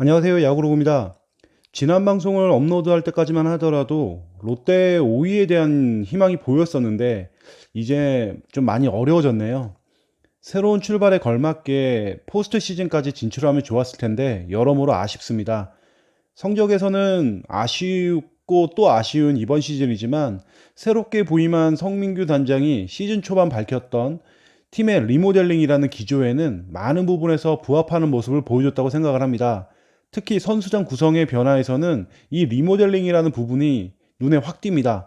안녕하세요. 야구로그입니다. 지난 방송을 업로드할 때까지만 하더라도 롯데 5위에 대한 희망이 보였었는데 이제 좀 많이 어려워졌네요. 새로운 출발에 걸맞게 포스트 시즌까지 진출하면 좋았을 텐데 여러모로 아쉽습니다. 성적에서는 아 쉽고 또 아쉬운 이번 시즌이지만 새롭게 부임한 성민규 단장이 시즌 초반 밝혔던 팀의 리모델링이라는 기조에는 많은 부분에서 부합하는 모습을 보여줬다고 생각을 합니다. 특히 선수장 구성의 변화에서는 이 리모델링이라는 부분이 눈에 확 띕니다.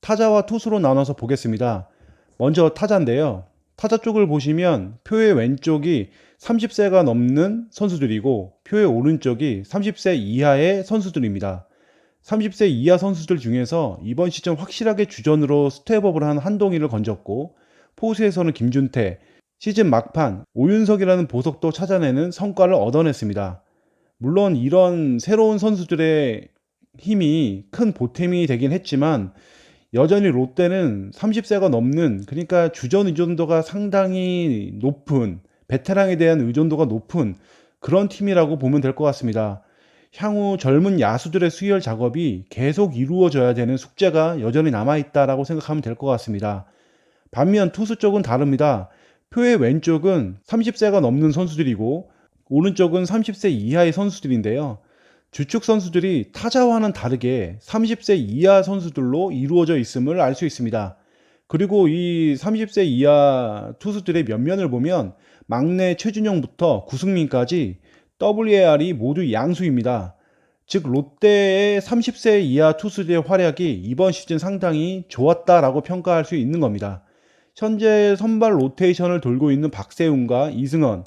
타자와 투수로 나눠서 보겠습니다. 먼저 타자인데요. 타자 쪽을 보시면 표의 왼쪽이 30세가 넘는 선수들이고 표의 오른쪽이 30세 이하의 선수들입니다. 30세 이하 선수들 중에서 이번 시즌 확실하게 주전으로 스텝업을 한 한동희를 건졌고 포수에서는 김준태, 시즌 막판 오윤석이라는 보석도 찾아내는 성과를 얻어냈습니다. 물론 이런 새로운 선수들의 힘이 큰 보탬이 되긴 했지만 여전히 롯데는 30세가 넘는 그러니까 주전 의존도가 상당히 높은 베테랑에 대한 의존도가 높은 그런 팀이라고 보면 될 것 같습니다. 향후 젊은 야수들의 수혈 작업이 계속 이루어져야 되는 숙제가 여전히 남아있다라고 생각하면 될 것 같습니다. 반면 투수 쪽은 다릅니다. 표의 왼쪽은 30세가 넘는 선수들이고 오른쪽은 30세 이하의 선수들인데요. 주축 선수들이 타자와는 다르게 30세 이하 선수들로 이루어져 있음을 알 수 있습니다. 그리고 이 30세 이하 투수들의 면면을 보면 막내 최준영부터 구승민까지 WAR이 모두 양수입니다. 즉 롯데의 30세 이하 투수들의 활약이 이번 시즌 상당히 좋았다라고 평가할 수 있는 겁니다. 현재 선발 로테이션을 돌고 있는 박세웅과 이승헌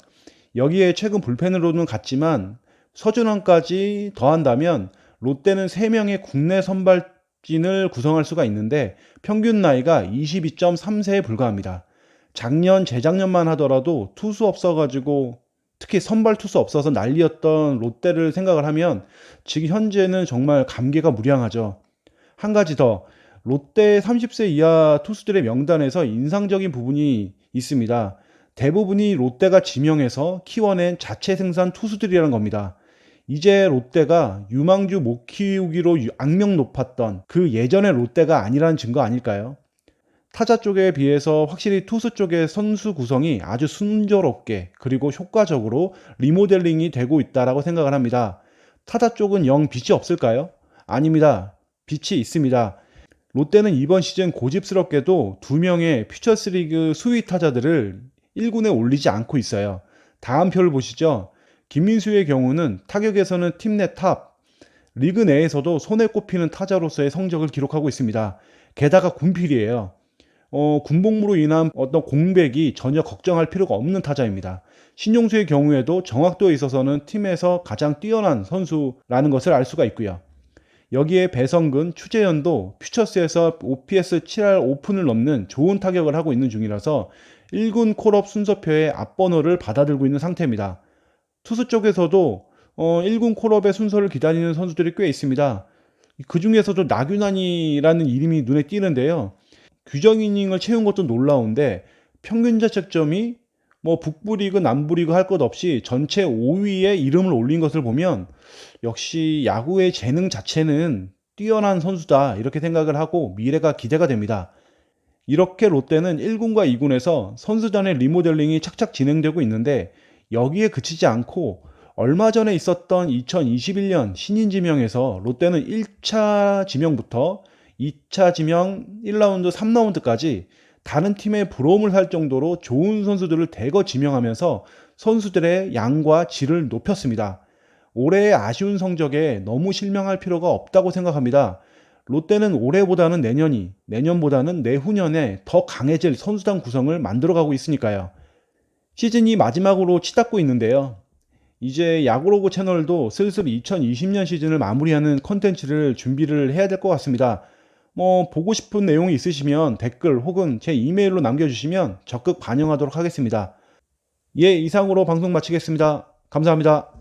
여기에 최근 불펜으로는 갔지만 서준환까지 더한다면 롯데는 3명의 국내 선발진을 구성할 수가 있는데 평균 나이가 22.3세에 불과합니다. 작년, 재작년만 하더라도 투수 없어가지고 특히 선발 투수 없어서 난리였던 롯데를 생각을 하면 지금 현재는 정말 감개가 무량하죠. 한 가지 더 롯데 30세 이하 투수들의 명단에서 인상적인 부분이 있습니다. 대부분이 롯데가 지명해서 키워낸 자체 생산 투수들이라는 겁니다. 이제 롯데가 유망주 못 키우기로 악명 높았던 그 예전의 롯데가 아니라는 증거 아닐까요? 타자 쪽에 비해서 확실히 투수 쪽의 선수 구성이 아주 순조롭게 그리고 효과적으로 리모델링이 되고 있다라고 생각을 합니다. 타자 쪽은 영 빛이 없을까요? 아닙니다. 빛이 있습니다. 롯데는 이번 시즌 고집스럽게도 두 명의 퓨처스리그 수위 타자들을 1군에 올리지 않고 있어요. 다음 표를 보시죠. 김민수의 경우는 타격에서는 팀 내 탑, 리그 내에서도 손에 꼽히는 타자로서의 성적을 기록하고 있습니다. 게다가 군필이에요. 어, 군복무로 인한 어떤 공백이 전혀 걱정할 필요가 없는 타자입니다. 신용수의 경우에도 정확도에 있어서는 팀에서 가장 뛰어난 선수라는 것을 알 수가 있고요. 여기에 배성근, 추재현도 퓨처스에서 OPS 7할 오픈을 넘는 좋은 타격을 하고 있는 중이라서 1군 콜업 순서표에 앞번호를 받아들고 있는 상태입니다. 투수 쪽에서도 어, 1군 콜업의 순서를 기다리는 선수들이 꽤 있습니다. 그 중에서도 나균환이라는 이름이 눈에 띄는데요. 규정 이닝을 채운 것도 놀라운데 평균 자책점이 뭐 북부리그 남부리그 할 것 없이 전체 5위에 이름을 올린 것을 보면 역시 야구의 재능 자체는 뛰어난 선수다 이렇게 생각을 하고 미래가 기대가 됩니다. 이렇게 롯데는 1군과 2군에서 선수단의 리모델링이 착착 진행되고 있는데 여기에 그치지 않고 얼마 전에 있었던 2021년 신인 지명에서 롯데는 1차 지명부터 2차 지명 1라운드, 3라운드까지 다른 팀의 부러움을 살 정도로 좋은 선수들을 대거 지명하면서 선수들의 양과 질을 높였습니다. 올해의 아쉬운 성적에 너무 실망할 필요가 없다고 생각합니다. 롯데는 올해보다는 내년이, 내년보다는 내후년에 더 강해질 선수단 구성을 만들어가고 있으니까요. 시즌이 마지막으로 치닫고 있는데요. 이제 야구로그 채널도 슬슬 2020년 시즌을 마무리하는 컨텐츠를 준비를 해야 될 것 같습니다. 뭐 보고 싶은 내용이 있으시면 댓글 혹은 제 이메일로 남겨주시면 적극 반영하도록 하겠습니다. 예, 이상으로 방송 마치겠습니다. 감사합니다.